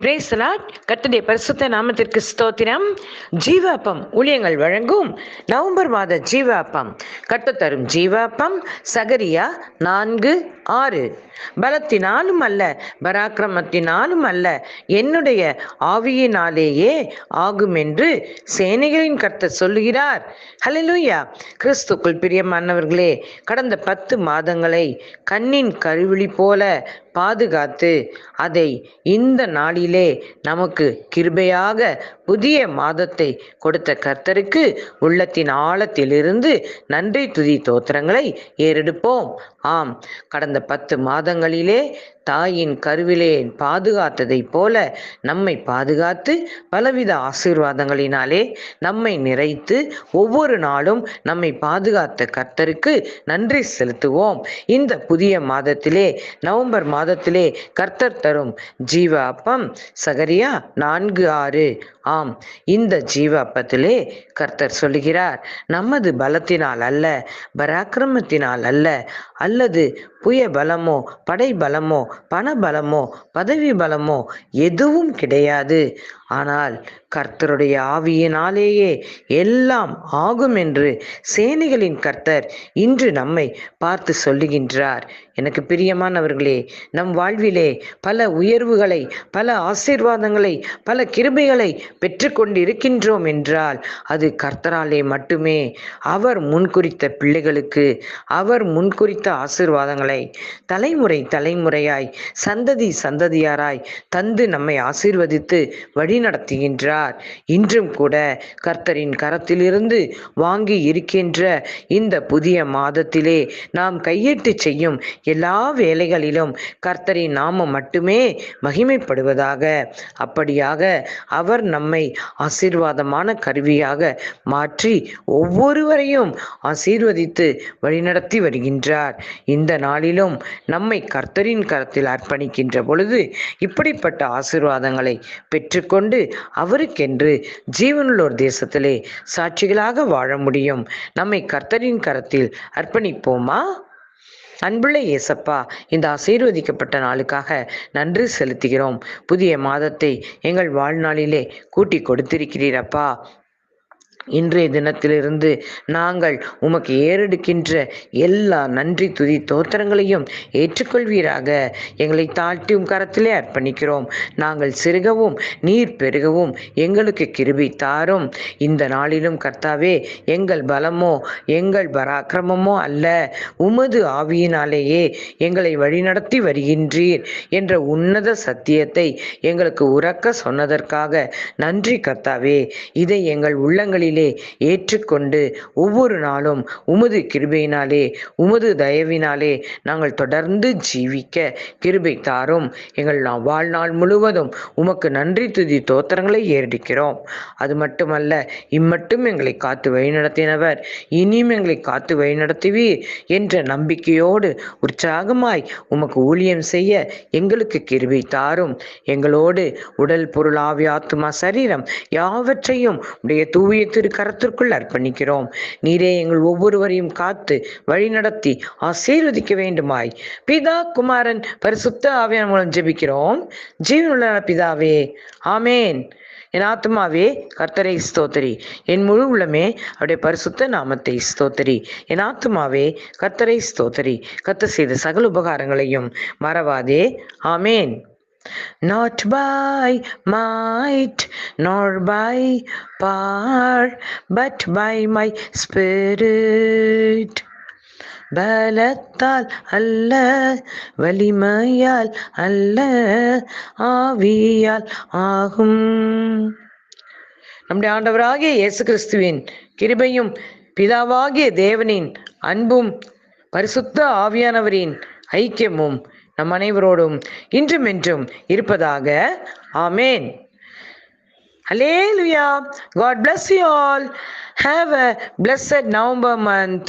பிரேசலாட் கர்த்தருடைய பரிசுத்த நாமத்திற்கு ஸ்தோத்திரம். ஜீவாப்பம் ஊழியங்கள் வழங்கும் நவம்பர் மாத ஜீவாப்பம். கட்டத்தரும் ஜீவாப்பம். சகரியா நான்கு ஆறு. பலத்தினாலும் அல்ல பராக்கிரமத்தினாலும் அல்ல என்னுடைய ஆவியினாலேயே ஆகும் என்று சேனைகளின் கர்த்தர் சொல்லுகிறார். ஹalleluya. கிறிஸ்துக்குள் பிரியமானவர்களே கடந்த பத்து மாதங்களை கண்ணின் கருவிழி போல பாதுகாத்து அதை இந்த நாளிலே நமக்கு கிருபையாக புதிய மாதத்தை கொடுத்த கர்த்தருக்கு உள்ளத்தின் ஆழத்திலிருந்து நன்றி துதி தோத்திரங்களை ஏறெடுப்போம். ஆம். கடந்த பத்து மாதங்களிலே தாயின் கருவிலே பாதுகாத்ததைப் போல நம்மை பாதுகாத்து பலவித ஆசீர்வாதங்களினாலே நம்மை நிறைத்து ஒவ்வொரு நாளும் நம்மை பாதுகாத்த கர்த்தருக்கு நன்றி செலுத்துவோம். இந்த புதிய மாதத்திலே நவம்பர் மாதத்திலே கர்த்தர் தரும் ஜீவ அப்பம் சகரியா நான்கு ஆறு. ஆம் இந்த ஜீவ அப்பத்திலே கர்த்தர் சொல்லுகிறார் நமது பலத்தினால் அல்ல பராக்கிரமத்தினால் அல்ல அல்லது புய பலமோ படை பலமோ பண பலமோ பதவி பலமோ எதுவும் கிடையாது. ஆனால் கர்த்தருடைய ஆவியினாலேயே எல்லாம் ஆகும் என்று சேனைகளின் கர்த்தர் இன்று நம்மை பார்த்து சொல்லுகின்றார். எனக்கு பிரியமானவர்களே நம் வாழ்விலே பல உயர்வுகளை பல ஆசீர்வாதங்களை பல கிருபைகளை பெற்றுக்கொண்டு இருக்கின்றோம் என்றால் அது கர்த்தராலே மட்டுமே. அவர் முன்குறித்த பிள்ளைகளுக்கு அவர் முன்குறித்த ஆசீர்வாதங்களை தலைமுறை தலைமுறையாய் சந்ததி சந்ததியாராய் தந்து நம்மை ஆசீர்வதித்து வழி நடத்துகின்றார் இன்றும் கூட கர்த்தரின் கரத்திலிருந்து வாங்கி இருக்கின்ற இந்த புதிய மாதத்திலே நாம் கையேட்டு செய்யும் எல்லா வேலைகளிலும் கர்த்தரின் நாமம் மட்டுமே மகிமைப்படுவதாக. அப்படியாக அவர் நம்மை ஆசீர்வாதமான கருவியாக மாற்றி ஒவ்வொருவரையும் ஆசீர்வதித்து வழிநடத்தி வருகின்றார். இந்த நாளிலும் நம்மை கர்த்தரின் கரத்தில் அர்ப்பணிக்கின்ற பொழுது இப்படிப்பட்ட ஆசீர்வாதங்களை பெற்றுக்கொண்டு அவருக்கென்று ஜீவனுள்ளோர் தேசத்திலே சாட்சிகளாக வாழ முடியும். நம்மை கர்த்தரின் கரத்தில் அர்ப்பணிப்போமா? அன்புள்ள இயேசப்பா இந்த ஆசீர்வதிக்கப்பட்ட நாளுக்காக நன்றி செலுத்துகிறோம். புதிய மாதத்தை எங்கள் வாழ்நாளிலே கூட்டி கொடுத்திருக்கிறீரப்பா இன்றைய தினத்திலிருந்து நாங்கள் உமக்கு ஏறெடுக்கின்ற எல்லா நன்றி துதி தோத்திரங்களையும் ஏற்றுக்கொள்வீராக. எங்களை தாழ்த்தியும் கரத்திலே அர்ப்பணிக்கிறோம். நாங்கள் சிறுகவும் நீர் பெருகவும் எங்களுக்கு கிருபி தாரும். இந்த நாளிலும் கர்த்தாவே எங்கள் பலமோ எங்கள் பராக்கிரமமோ அல்ல. உமது ஆவியினாலேயே எங்களை வழிநடத்தி வருகின்றீர் என்ற உன்னத சத்தியத்தை எங்களுக்கு உறக்க சொன்னதற்காக நன்றி கர்த்தாவே. இதை எங்கள் உள்ளங்களில் கிருபையிலே ஏற்றுக்கொண்டு ஒவ்வொரு நாளும் உமது கிருபையினாலே உமது தயவினாலே நாங்கள் தொடர்ந்து ஜீவிக்க கிருபை தாரும். எங்கள் நாம் வாழ்நாள் முழுவதும் உமக்கு நன்றி துதி தோத்திரங்களை ஏறடிக்கிறோம். அது மட்டுமல்ல இம்மட்டும் எங்களை காத்து வழிநடத்தினவர். இனியும் எங்களை காத்து வழிநடத்துவீர் என்ற நம்பிக்கையோடு உற்சாகமாய் உமக்கு ஊழியம் செய்ய எங்களுக்கு கிருபை தாரும். எங்களோடு உடல் பொருள் ஆவி சரீரம் யாவற்றையும் உடைய தூய திரு கரத்திற்குள் அர்ப்பணிக்கிறோம். நீரே எங்கள் ஒவ்வொருவரையும் காத்து வழிநடத்தி ஆசீர்வதிக்க வேண்டுமாய். பிதா குமாரன் பரிசுத்த ஆவியான் மூலம் ஜெபிக்கிறோம். ஜீவனுள்ள பிதாவே ஆமேன். என் ஆத்மாவே கர்த்தரை ஸ்தோத்தரி. என் முழு உள்ளமே அவருடைய பரிசுத்த நாமத்தை ஸ்தோத்தரி. என் ஆத்மாவே கர்த்தரை ஸ்தோத்தரி. கத்த செய்த சகல உபகாரங்களையும் மறவாதே. ஆமேன். Not by might nor by power, but by my spirit. பலத்தால் அல்ல வலிமையால் அல்ல ஆவியால் ஆகும் நம்முடைய ஆண்டவராகிய இயேசு கிறிஸ்துவின் கிருபையும் பிதாவாகிய தேவனின் அன்பும் பரிசுத்த ஆவியானவரின் ஐக்கியமும் நம் அனைவரோடும் இன்றும் என்றும் இருப்பதாக ஆமேன் Hallelujah. God bless you all. Have a blessed November month.